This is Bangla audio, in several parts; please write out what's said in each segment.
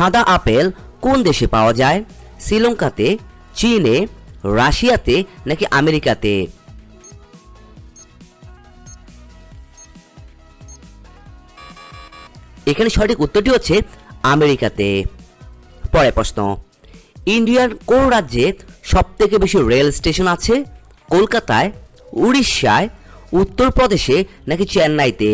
সাদা আপেল কোন দেশে পাওয়া যায়? শ্রীলঙ্কাতে, চীনে, রাশিয়াতে নাকি আমেরিকাতে? এখানে সঠিক উত্তরটি হচ্ছে আমেরিকাতে। পরে প্রশ্ন, ইন্ডিয়ার কোন রাজ্যে সব থেকে বেশি রেল স্টেশন আছে? কলকাতায়, উড়িষ্যায়, উত্তরপ্রদেশে নাকি চেন্নাইতে?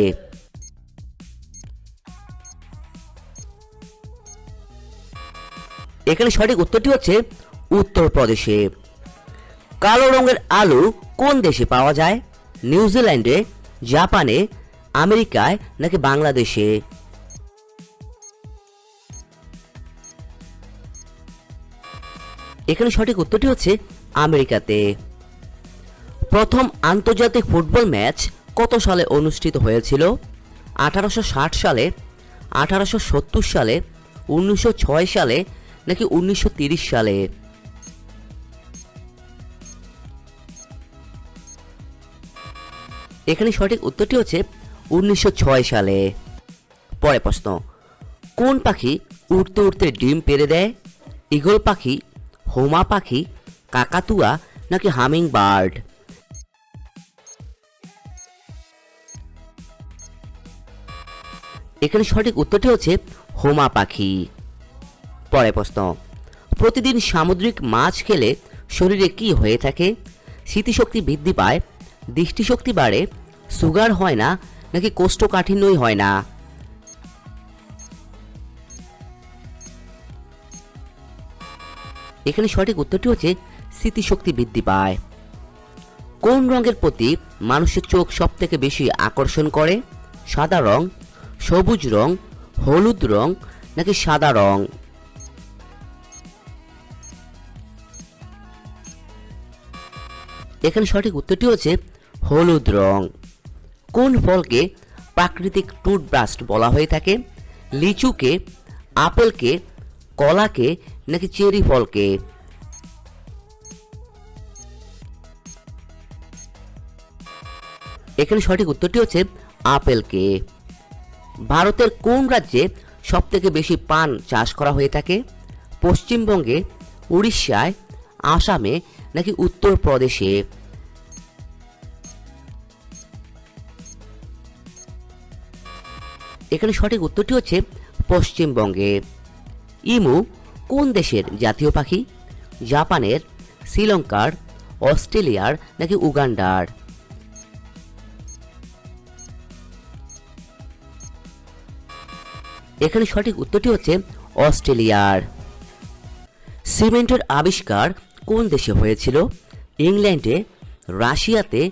এখানে সঠিক উত্তরটি হচ্ছে উত্তরপ্রদেশে। কালো রঙের আলু কোন দেশে পাওয়া যায়? নিউজিল্যান্ডে, জাপানে, আমেরিকায় নাকি বাংলাদেশে? এখানে সঠিক উত্তরটি হচ্ছে আমেরিকাতে। প্রথম আন্তর্জাতিক ফুটবল ম্যাচ কত সালে অনুষ্ঠিত হয়েছিল? আঠারোশো ষাট সালে, আঠারোশো সত্তর সালে, উনিশশো ছয় সালে নাকি উনিশশো সালে? এখানে সঠিক উত্তরটি হচ্ছে উনিশশো ছয় সালে। পরে প্রশ্ন, কোন পাখি উড়তে উড়তে ডিম পেড়ে দেয়? ইগল পাখি, হোমা পাখি, কাকাতুয়া নাকি হামিং বার্ড এখানে সঠিক উত্তরটি হচ্ছে হোমা পাখি। পরে প্রশ্ন। প্রতিদিন সামুদ্রিক মাছ খেলে শরীরে কি হয়ে থাকে? স্মৃতিশক্তি বৃদ্ধি পায়? দৃষ্টিশক্তি বাড়ে? সুগার হয় না? নাকি কোষ্ঠকাঠিন্যই হয় না? এখানে সঠিক উত্তরটি হচ্ছে স্মৃতিশক্তি বৃদ্ধি পায়। কোন রঙের প্রতি মানুষের চোখ সব থেকে বেশি আকর্ষণ করে? সাদা রং, সবুজ রং, হলুদ রং, নাকি সাদা রং? এখানে সঠিক উত্তরটি হচ্ছে হলুদ রং। কোন ফলকে প্রাকৃতিক টুথব্রাশ বলা হয়ে থাকে? লিচুকে, আপেলকে, কলাকে নাকি চেরি ফলকে? এখানে সঠিক উত্তরটি হচ্ছে আপেলকে। ভারতের কোন রাজ্যে সব থেকে বেশি পান চাষ করা হয়ে থাকে? পশ্চিমবঙ্গে, উড়িষ্যায়, আসামে নাকি উত্তরপ্রদেশে? এখানে সঠিক উত্তরটি হচ্ছে পশ্চিমবঙ্গে। ইমু, কোন দেশের জাতীয় পাখি? জাপানের, শ্রীলঙ্কার, অস্ট্রেলিয়ার নাকি উগান্ডার? এখানে সঠিক উত্তরটি হচ্ছে অস্ট্রেলিয়ার। সিমেন্টের আবিষ্কার কোন দেশে হয়েছিল? ইংল্যান্ডে, রাশিয়াতে,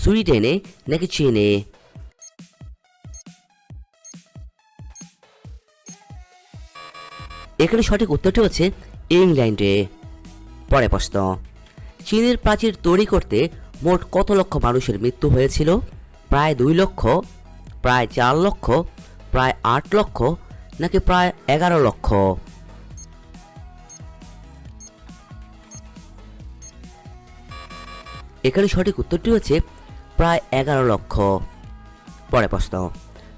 সুইডেনে নাকি চীনে? এখানে সঠিক উত্তরটি হচ্ছে ইংল্যান্ডে। পরে প্রশ্ন, চীনের প্রাচীর তৈরি করতে মোট কত লক্ষ মানুষের মৃত্যু হয়েছিল? প্রায় দুই লক্ষ, প্রায় চার লক্ষ, প্রায় আট লক্ষ, নাকি প্রায় এগারো লক্ষ? এখানে সঠিক উত্তরটি হচ্ছে প্রায় এগারো লক্ষ। পরে প্রশ্ন,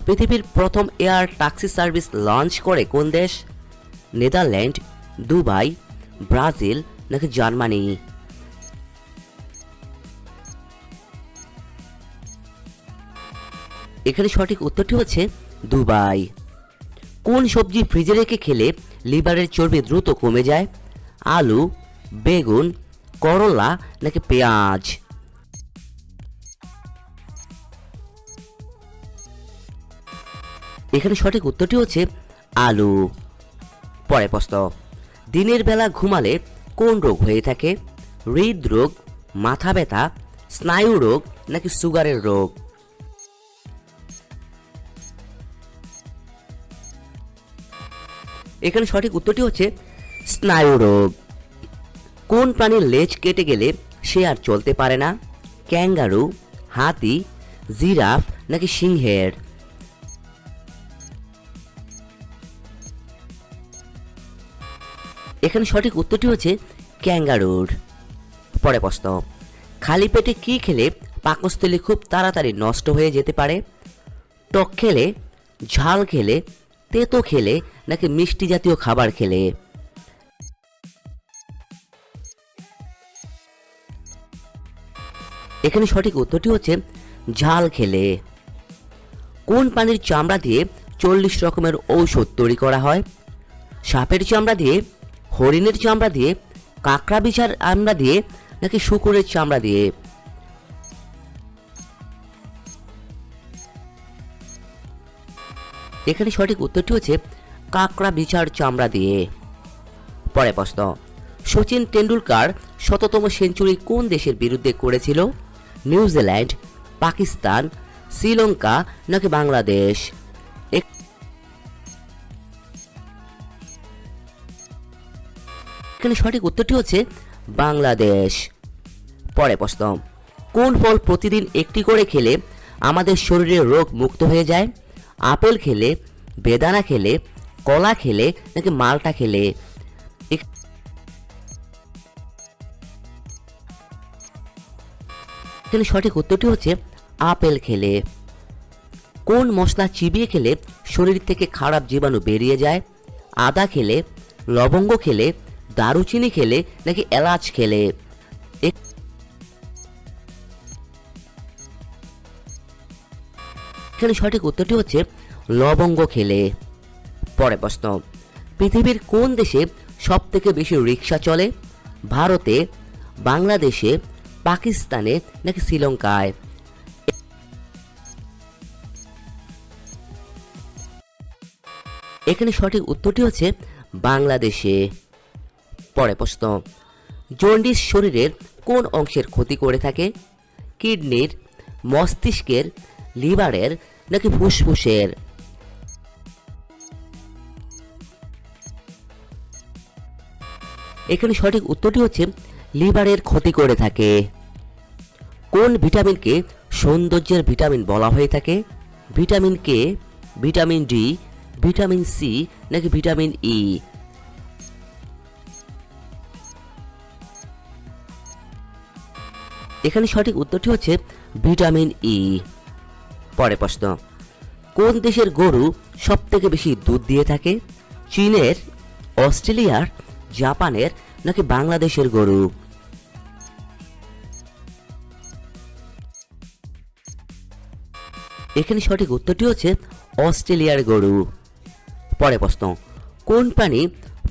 পৃথিবীর প্রথম এয়ার ট্যাক্সি সার্ভিস লঞ্চ করে কোন দেশ? নেদারল্যান্ড, দুবাই, ব্রাজিল নাকি জার্মানি? এখানে সঠিক উত্তরটি হচ্ছে দুবাই। কোন সবজি ফ্রিজে রেখে খেলে লিভারের চর্বি দ্রুত কমে যায়? আলু, বেগুন, করলা নাকি পেঁয়াজ? এখানে সঠিক উত্তরটি হচ্ছে আলু। পরে প্রশ্ন দিনের বেলা ঘুমালে কোন রোগ হয়ে থাকে? হৃদরোগ, মাথা ব্যথা, স্নায়ু রোগ নাকি সুগারের রোগ? এখানে সঠিক উত্তরটি হচ্ছে স্নায়ু রোগ। কোন প্রাণীর লেজ কেটে গেলে সে আর চলতে পারে না? ক্যাঙ্গারু, হাতি, জিরাফ নাকি সিংহের? এখানে সঠিক উত্তরটি হচ্ছে ক্যাঙ্গারুর। পরে প্রশ্ন, খালি পেটে কী খেলে পাকস্থলী খুব তাড়াতাড়ি নষ্ট হয়ে যেতে পারে? টক খেলে, ঝাল খেলে, তেতো খেলে, নাকি মিষ্টি জাতীয় খাবার খেলে? এখানে সঠিক উত্তরটি হচ্ছে ঝাল খেলে। কোন প্রাণীর চামড়া দিয়ে চল্লিশ রকমের ঔষধ তৈরি করা হয়? সাপের চামড়া দিয়ে হরিণের চামড়া দিয়ে, কাঁকড়া বিছার চামড়া দিয়ে, নাকি শুকুরের চামড়া দিয়ে? এখানে সঠিক উত্তরটি হচ্ছে কাঁকড়া বিছার চামড়া দিয়ে। পরে প্রশ্ন, সচিন টেন্ডুলকার শততম সেঞ্চুরি কোন দেশের বিরুদ্ধে করেছিল? নিউজিল্যান্ড, পাকিস্তান, শ্রীলঙ্কা, নাকি বাংলাদেশ? এখানে সঠিক উত্তরটি হচ্ছে বাংলাদেশ। পরে প্রশ্ন, কোন ফল প্রতিদিন একটি করে খেলে আমাদের শরীরে রোগ মুক্ত হয়ে যায়? আপেল খেলে, বেদানা খেলে, কলা খেলে নাকি মালটা খেলে? এখানে সঠিক উত্তরটি হচ্ছে আপেল খেলে। কোন মশলা চিবিয়ে খেলে শরীর থেকে খারাপ জীবাণু বেরিয়ে যায়? আদা খেলে, লবঙ্গ খেলে দারুচিনি খেলে নাকি এলাচ খেলে? এখানে সঠিক উত্তরটি হচ্ছে লবঙ্গ খেলে। পরে প্রশ্ন, পৃথিবীর কোন দেশে সব থেকে বেশি রিক্সা চলে? ভারতে, বাংলাদেশে, পাকিস্তানে নাকি শ্রীলঙ্কায়? এখানে সঠিক উত্তরটি হচ্ছে বাংলাদেশে। পরে প্রশ্ন, জন্ডিস শরীরের কোন অংশের ক্ষতি করে থাকে? কিডনির, মস্তিষ্কের, লিভারের নাকি ফুসফুসের? এখানে সঠিক উত্তরটি হচ্ছে, লিভারের ক্ষতি করে থাকে। কোন ভিটামিনকে সৌন্দর্যের ভিটামিন বলা হয়ে থাকে? Vitamin K, vitamin D, vitamin C নাকি ভিটামিন ই? এখানে সঠিক উত্তরটি হচ্ছে ভিটামিন ই। পরে প্রশ্ন, কোন দেশের গরু সব থেকে বেশি দুধ দিয়ে থাকে? চীনের, অস্ট্রেলিয়ার, জাপানের নাকি বাংলাদেশের গরু? এখানে সঠিক উত্তরটি হচ্ছে অস্ট্রেলিয়ার গরু। পরে প্রশ্ন, কোন প্রাণী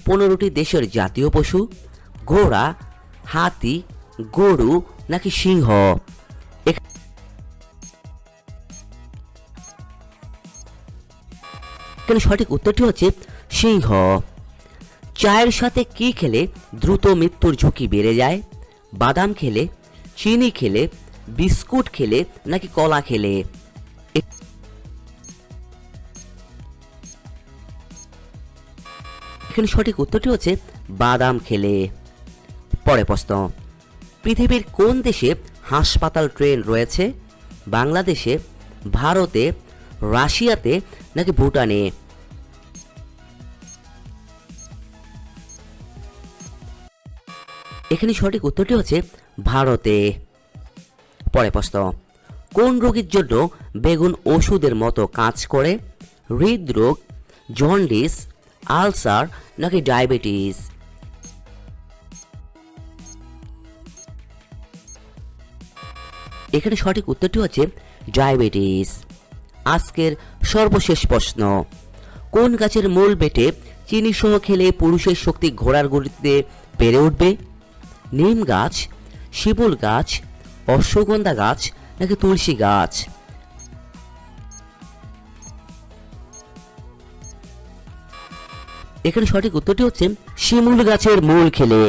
পনেরোটি দেশের জাতীয় পশু? ঘোড়া, হাতি গরু নাকি সিংহ? সঠিক উত্তরটি হচ্ছে সিংহ। চায়ের সাথে কি খেলে দ্রুত মৃত্যুর ঝুঁকি বেড়ে যায়? বাদাম খেলে, চিনি খেলে, বিস্কুট খেলে নাকি কলা খেলে? এখানে সঠিক উত্তরটি হচ্ছে বাদাম খেলে। পরে প্রশ্ন। পৃথিবীর কোন দেশে হাসপাতাল ট্রেন রয়েছে? বাংলাদেশে, ভারতে, রাশিয়াতে নাকি ভুটানে? এখানে সঠিক উত্তরটি হচ্ছে ভারতে। পরে প্রশ্ন, কোন রোগীর জন্য বেগুন ওষুধের মতো কাজ করে? হৃদরোগ, জন্ডিস, আলসার নাকি ডায়াবেটিস? এখানে সঠিক উত্তরটি হচ্ছে ডায়াবেটিস। আজকের সর্বশেষ প্রশ্ন, কোন গাছের মূল বেটে চিনি সহ খেলে পুরুষের শক্তি ঘোড়ার গতিতে বেড়ে উঠবে? নিম গাছ, শিমুল গাছ, অশ্বগন্ধা গাছ নাকি তুলসী গাছ? এখানে সঠিক উত্তরটি হচ্ছে শিমুল গাছের মূল খেলে।